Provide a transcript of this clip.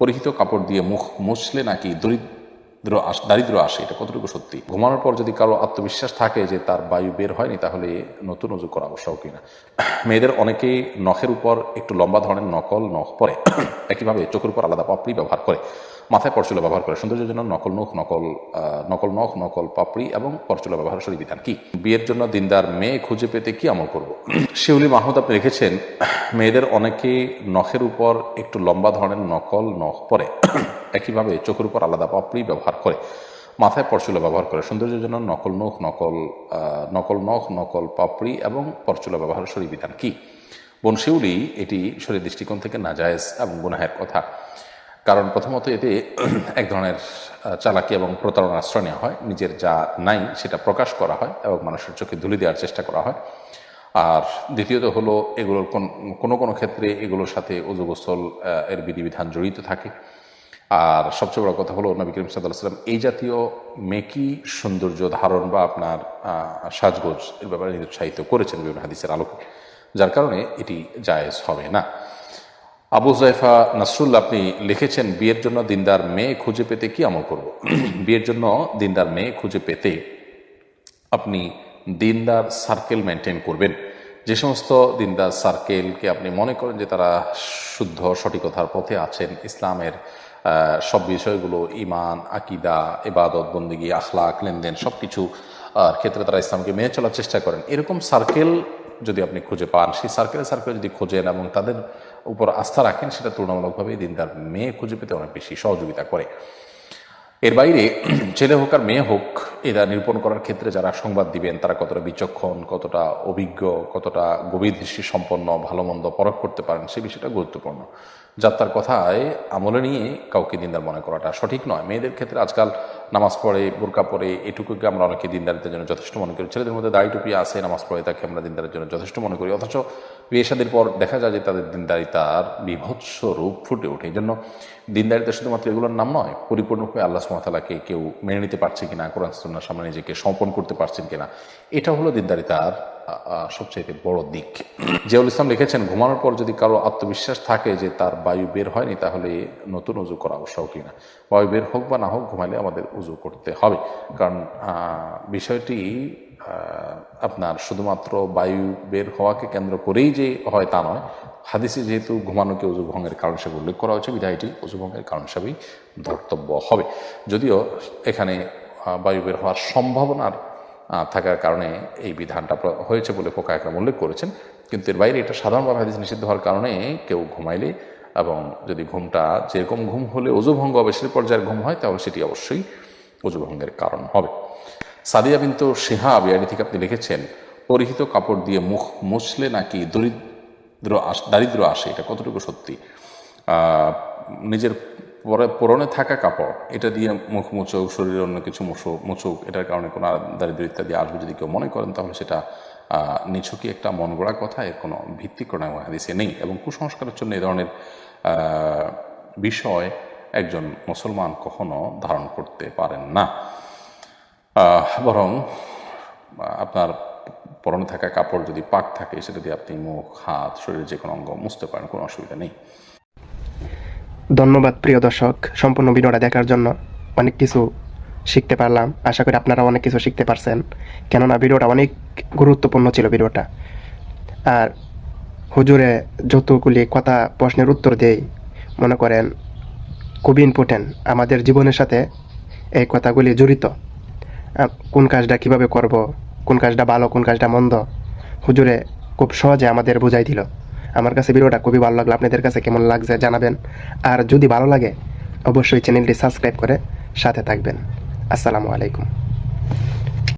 পরিহিত কাপড় দিয়ে মুখ মুছলে নাকি দরিদ্র দারিদ্র আসে, এটা কতটুকু সত্যি? ঘুমানোর পর যদি কারও আত্মবিশ্বাস থাকে যে তার বায়ু বের হয়নি, তাহলে নতুন উজু করা আবশ্যক কিনা? মেয়েদের অনেকেই নখের উপর একটু লম্বা ধরনের নকল নখ পরে, একইভাবে চোখের উপর আলাদা পাপড়ি ব্যবহার করে, মাথায় পরচুলা ব্যবহার করে। সৌন্দর্যের জন্য নকল নখ, নকল নকল নখ, নকল পাপড়ি এবং পরচুলা ব্যবহার সরি বিধান কি? বিয়ের জন্য দিনদার মেয়ে খুঁজে পেতে কি আমল করব? শিউলি মাহমুদ, আপনি লিখেছেন, মেয়েদের অনেকেই নখের উপর একটু লম্বা ধরনের নকল নখ পরে একইভাবে চোখের উপর আলাদা পাপড়ি ব্যবহার করে মাথায় পরচুলা ব্যবহার করে সৌন্দর্যের জন্য নকল নখ নকল নকল নখ নকল পাপড়ি এবং পরচুলা ব্যবহার সরি বিধান কি? বনশিউলি এটি শরীর দৃষ্টিকোণ থেকে নাজায়েজ এবং গুনাহের কথা। কারণ প্রথমত এতে এক ধরনের চালাকি এবং প্রতারণার আশ্রয় নেওয়া হয়। নিজের যা নাই সেটা প্রকাশ করা হয় এবং মানুষের চোখে ধুলি দেওয়ার চেষ্টা করা হয়। আর দ্বিতীয়ত হলো এগুলোর কোন- কোনো কোনো ক্ষেত্রে এগুলোর সাথে উজু গোসল আহ, এর বিধিবিধান জড়িত থাকে। আর সবচেয়ে বড় কথা হলো নবী করিম সাল্লাহ সাল্লাম এই জাতীয় মেকি সৌন্দর্য ধারণ বা আপনার সাজগোজ এর ব্যাপারে নিরুৎসাহিত করেছেন বিভিন্ন হাদিসের আলোকে, যার কারণে এটি জায়েজ হবে না। আবু জাইফা নাসরুল্লাহ আপনি লিখেছেন, বিয়ের জন্য দিনদার মেয়ে খুঁজে পেতে কি আমল করব? বিয়ের জন্য দিনদার মেয়ে খুঁজে পেতে আপনি দিনদার সার্কেল মেনটেন করবেন। যে সমস্ত দিনদার সার্কেলকে আপনি মনে করেন যে তারা শুদ্ধ সঠিকতার পথে আছেন, ইসলামের সব বিষয়গুলো ইমান আকিদা এবাদত বন্দিগি, আখলাক, লেনদেন সব কিছু ক্ষেত্রে তারা ইসলামকে মেনে চলার চেষ্টা করেন। এরকম সার্কেল যদি আপনি খুঁজে পান, সেই সার্কেলে সার্কেল যদি খোঁজেন এবং তাদের উপর আস্থা রাখেন, সেটা তুলনামূলকভাবে দিনদার মেয়ে খুঁজে পেতে অনেক বেশি সহযোগিতা করে। এর বাইরে, ছেলে হোক আর মেয়ে হোক, এরা নিরূপণ করার ক্ষেত্রে যারা সংবাদ দিবেন, তারা কতটা বিচক্ষণ, কতটা অভিজ্ঞ, কতটা গভীর দৃষ্টি সম্পন্ন ভালো মন্দ পরখ করতে পারেন, সে বিষয়টা গুরুত্বপূর্ণ। যাত্রার কথায় আমলে নিয়ে কাউকে দিনদার মনে করাটা সঠিক নয়। মেয়েদের ক্ষেত্রে আজকাল নামাজ পড়ে, বোরকা পড়ে এটুকুকে আমরা অনেকে দিনদারিতার জন্য যথেষ্ট মনে করি। ছেলেদের মধ্যে দাড়ি টুপি আছে, নামাজ পড়ে, তাকে আমরা দিনদারের জন্য যথেষ্ট মনে করি। অথচ বিয়েসাদের পর দেখা যায় যে তাদের দিনদারিতার বিভৎস রূপ ফুটে ওঠে। এই জন্য দিনদারিতা শুধুমাত্র এগুলোর নাম নয় পরিপূর্ণভাবে আল্লাহ সুমাতালাকে কেউ মেনে নিতে পারছে কিনা, কোরআন সামনে নিজেকে সমর্পণ করতে পারছেন কিনা, এটা হলো দিনদারিতার সবচেয়ে বড় দিক। জিয়াউল ইসলাম লিখেছেন, ঘুমানোর পর যদি কারও আত্মবিশ্বাস থাকে যে তার বায়ু বের হয়নি, তাহলে নতুন উজু করা আবশ্যক কিনা? বায়ু বের হোক বা না হোক, ঘুমাইলে আমাদের উজু করতে হবে। কারণ বিষয়টি আপনার শুধুমাত্র বায়ু বের হওয়াকে কেন্দ্র করেই যে হয় তা নয়। হাদিসে যেহেতু ঘুমানোকে উজু ভঙ্গের কারণ হিসেবে উল্লেখ করা হয়েছে, বিধায়টি উজু ভঙ্গের কারণ হিসাবেই ধর্তব্য হবে। যদিও এখানে বায়ু বের হওয়ার সম্ভাবনার থাকার কারণে এই বিধানটা হয়েছে বলে ফোকা একরাম উল্লেখ করেছেন। কিন্তু এর বাইরে এটা সাধারণভাবে হাদিস নিষিদ্ধ হওয়ার কারণে কেউ ঘুমাইলে এবং যদি ঘুমটা যেরকম ঘুম হলে ওজুভঙ্গ হবে সে পর্যায়ের ঘুম হয়, তাহলে সেটি অবশ্যই ওজুভঙ্গের কারণ হবে। সাদিয়া বিন্তু সিহা বিয়ারি থেকে আপনি লিখেছেন, পরিহিত কাপড় দিয়ে মুখ মুছলে নাকি দরিদ্র দারিদ্র আসে? এটা কতটুকু সত্যি? নিজের পরে পরনে থাকা কাপড়, এটা দিয়ে মুখ মুচুক শরীরে অন্য কিছু মুছো মুচুক, এটার কারণে কোনো দারিদ্র ইত্যাদি আসবে যদি কেউ মনে করেন, তাহলে সেটা নিছকই একটা মন গড়া কথা, এর কোনো ভিত্তি কোনো হাদিসে নেই। এবং কুসংস্কারের জন্য এই ধরনের বিষয় একজন মুসলমান কখনো ধারণ করতে পারেন না। বরং, আপনার পরনে থাকা কাপড় যদি পাক থাকে, সেটা দিয়ে আপনি মুখ, হাত, শরীরের যে কোনো অঙ্গ মুছতে পারেন, কোনো অসুবিধা নেই। ধন্যবাদ, প্রিয় দর্শক। সম্পূর্ণ ভিডিওটা দেখার জন্য অনেক কিছু শিখতে পারলাম। আশা করি আপনারা অনেক কিছু শিখতে পারছেন। কেননা ভিডিওটা অনেক গুরুত্বপূর্ণ ছিল ভিডিওটা। আর হুজুরে যতগুলি কথা প্রশ্নের উত্তর দেয় মনে করেন খুবই ইম্পর্টেন্ট আমাদের জীবনের সাথে এই কথাগুলি জড়িত। কোন কাজটা কীভাবে করব, কোন কাজটা ভালো, কোন কাজটা মন্দ, হুজুরে খুব সহজে আমাদের বুঝাই দিল। আমার কাছে ভিডিওটা খুবই ভালো লাগল। আপনাদের কাছে কেমন লাগছে জানাবেন। আর যদি ভালো লাগে, অবশ্যই চ্যানেলটি সাবস্ক্রাইব করে সাথে থাকবেন। আসসালামু আলাইকুম।